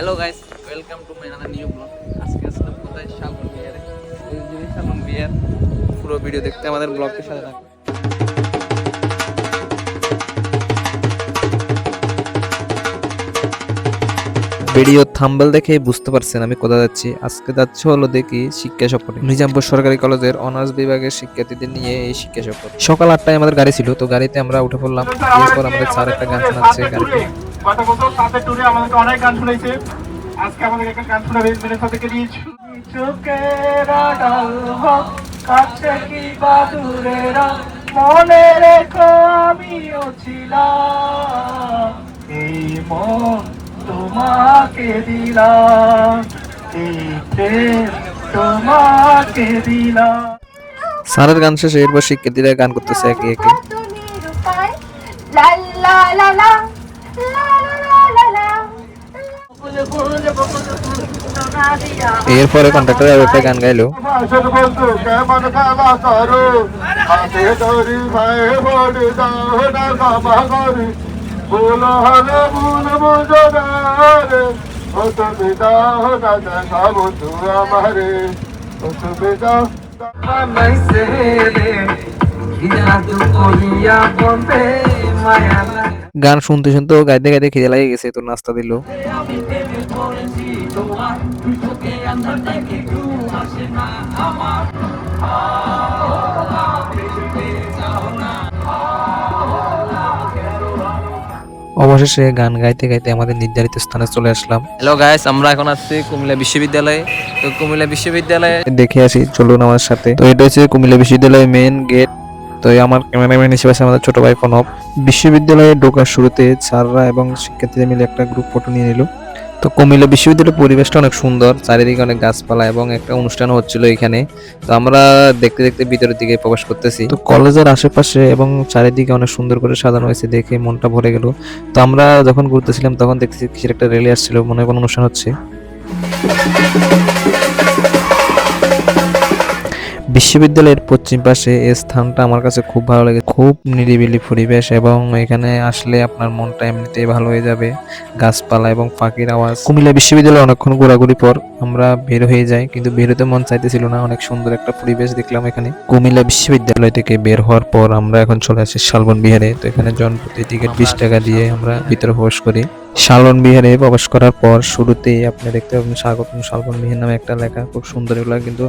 Hello guys welcome to my another new blog আজকে আসলাম কোথায়? শালবন বিয়ারে এই যে শালবন বিয়ার পুরো ভিডিও দেখতে আমাদের ব্লগের সাথে থাকুন ভিডিও থাম্বল দেখে বুঝতে পারছেন আমি কোথায় যাচ্ছি। আজকে যাচ্ছে হলো দেখি শিক্ষা সফরে। নিজামপুর সরকারি কলেজের অনার্স বিভাগের শিক্ষার্থীদের নিয়ে এই শিক্ষা সফর। সকাল আটটায় আমাদের গাড়ি ছিল, তো গাড়িতে আমরা উঠে পড়লাম। এরপর আমাদের স্যার একটা গান শোনাচ্ছে গাড়িতে। গত বছর সাথে টুরে আমাদেরকে অনেক গান শুনেছে আজকে আমাদেরকে একটা গান শোনাবে মেরে সাথে কে দিয়েছি? চোখের আড়াল হোক কাছে কি বা দূরেরা মনে রেখো আমিও ছিলাম। এই মন তোমাকে দিলাম এই প্রেম তোমাকে দিলাম। স্যারের গান শেষে এরপর শিক্ষার্থীরা গান করতেছে একে একে। লা লা লা লা। এরপরে কন্ট্রাক্টর আর একটা গান গাইলো। মায়া গান শুনতে শুনতে গাইতে গাইতে খিদে লাগে গেছে তো নাস্তা দিল। অবশেষে গান গাইতে গাইতে আমাদের নির্ধারিত স্থানে চলে আসলাম। হ্যালো গাইস আমরা এখন আসছি কুমিল্লা বিশ্ববিদ্যালয়ে। তো কুমিল্লা বিশ্ববিদ্যালয়ে দেখে আসি চলুন আমার সাথে। তো এটা হচ্ছে কুমিল্লা বিশ্ববিদ্যালয়ের মেন গেট তো আমার ক্যামেরাম্যান হিসেবে আছে আমাদের ছোট ভাই প্রণব। বিশ্ববিদ্যালয়ে ঢোকার শুরুতে স্যাররা এবং শিক্ষার্থীরা মিলে একটা গ্রুপ ফটো নিয়ে নিল। তো কুমিল্লা বিশ্ববিদ্যালয়ের পরিবেশটা অনেক সুন্দর, চারিদিকে অনেক গাছপালা এবং একটা অনুষ্ঠান হচ্ছিল এখানে। তো আমরা দেখতে দেখতে ভিতরের দিকে প্রবেশ করতেছি। তো কলেজের আশেপাশে এবং চারিদিকে অনেক সুন্দর করে সাজানো হয়েছে দেখে মনটা ভরে গেল। তো আমরা যখন ঘুরতেছিলাম তখন দেখতেছি কিসের একটা রেলি আসছিল, মনে হয় কোনো অনুষ্ঠান হচ্ছে। বিশ্ববিদ্যালয়ের পশ্চিম পাশে এই স্থানটা আমার কাছে খুব ভালো লাগে। খুব নিরিবিলি পরিবেশ এবং এখানে আসলে আপনার মনটা এমনিতেই ভালো হয়ে যাবে। গাছপালা এবং পাখির আওয়াজ। কুমিল্লা বিশ্ববিদ্যালয়ে অনেকক্ষণ ঘোরাঘুরি পর আমরা বের হয়ে যাই, কিন্তু বেরোতে মন চাইতেছিল না। অনেক সুন্দর একটা পরিবেশ দেখলাম এখানে। কুমিল্লা বিশ্ববিদ্যালয় থেকে বের হওয়ার পর আমরা এখন চলে আসি শালবন বিহারে। তো এখানে জনপ্রতি টিকিট বিশ টাকা দিয়ে আমরা ভিতরে প্রবেশ করি। শালবন বিহারে প্রবেশ করার পর শুরুতেই আপনি দেখতে পাবেন স্বাগত শালবন বিহার নামে একটা লেখা, খুব সুন্দর এগুলো কিন্তু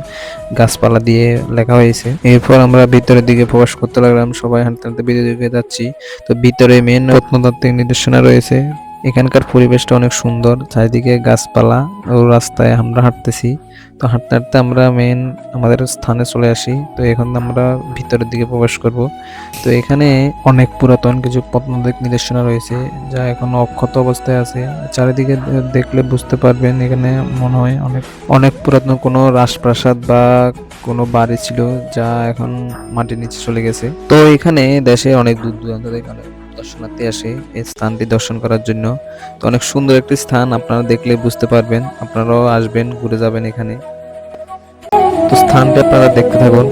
গাছপালা দিয়ে লেখা হয়েছে। এরপর আমরা ভিতরের দিকে প্রবেশ করতে লাগলাম, সবাই হাঁটতে হাঁটতে ভিতরের দিকে যাচ্ছি। তো ভিতরে মেন প্রত্নতাত্ত্বিক নির্দেশনা রয়েছে। এখানকার পরিবেশটা অনেক সুন্দর, চারিদিকে গাছপালা ও রাস্তায় আমরা হাঁটতেছি। তো হাঁটতে হাঁটতে আমরা মেন আমাদের স্থানে চলে আসি। তো এখন আমরা ভিতরের দিকে প্রবেশ করব। তো এখানে অনেক পুরাতন কিছু প্রত্নতাত্ত্বিক নিদর্শনা রয়েছে, যা এখন অক্ষত অবস্থায় আছে। চারিদিকে দেখলে বুঝতে পারবেন এখানে মনে হয় অনেক অনেক পুরাতন কোনো রাজপ্রাসাদ বা কোনো বাড়ি ছিল, যা এখন মাটির নিচে চলে গেছে। তো এখানে দেশে অনেক দূর দূরান্ত থেকে দর্শনার্থী আসে, এই স্থানটি দর্শন করার জন্য। তো অনেক সুন্দর একটি স্থান, আপনারা দেখলে বুঝতে পারবেন। আপনারাও আসবেন, ঘুরে যাবেন এখানে। তো স্থানটি আপনারা দেখতে থাকুন।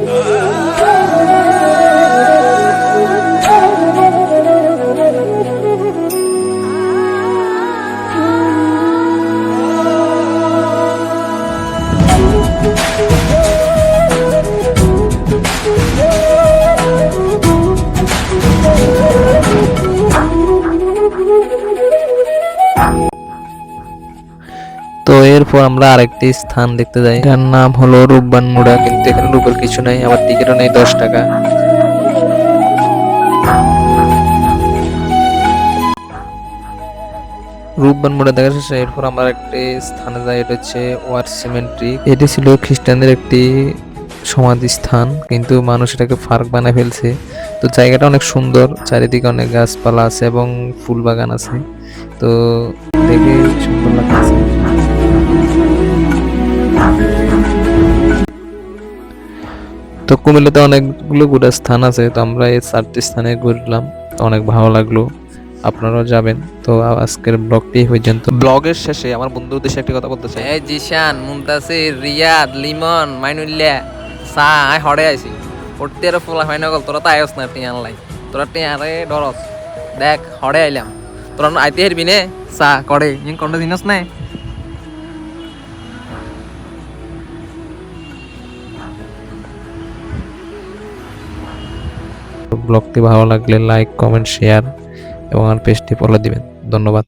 তো এরপর আমরা আরেকটি স্থান দেখতে যাই। যার নাম হলো রূপবান মুড়া কিন্তু এখানে রূপের কিছু নেই, আবার টিকিটও নেই, দশ টাকা। রূপবান মুড়া দেখা শেষে, এরপর আমরা একটি স্থানে যাই, এটা হচ্ছে ওয়ার সিমেন্ট্রি। এটি ছিল খ্রিস্টানদের একটি সমাধি স্থান কিন্তু মানুষ এটাকে ফার্ক বানায় ফেলছে। তো জায়গাটা অনেক সুন্দর, চারিদিকে অনেক গাছপালা আছে এবং ফুল বাগান আছে। তো দেখে সুন্দর লাগছে তো কুমিল্লাতে অনেকগুলো ঘোরার স্থান আছে তো আমরা এই চারটি স্থানে ঘুরলাম। অনেক ভালো লাগল। আপনারাও যাবেন। তো আজকের ব্লগটি পর্যন্ত। ব্লগের শেষে আমার বন্ধুর উদ্দেশ্যে একটি কথা বলতে চাই। এই জিশান মুমতাসির রিয়াদ লিমন মাইনুল্লা সা আই হড়ে আইছি। পড়তে আর ফুলা হয় না গল তোরা তো আয়স না টিয়ান লাই তোরা টিয়ারে ডরস। দেখ হড়ে আইলাম। তোরা আইতে হারবি নে? সা করে। ইন কোনটা দিনস নাই ব্লগটি ভালো লাগলে লাইক কমেন্ট শেয়ার এবং আমার পেজটি ফলো দিবেন। ধন্যবাদ।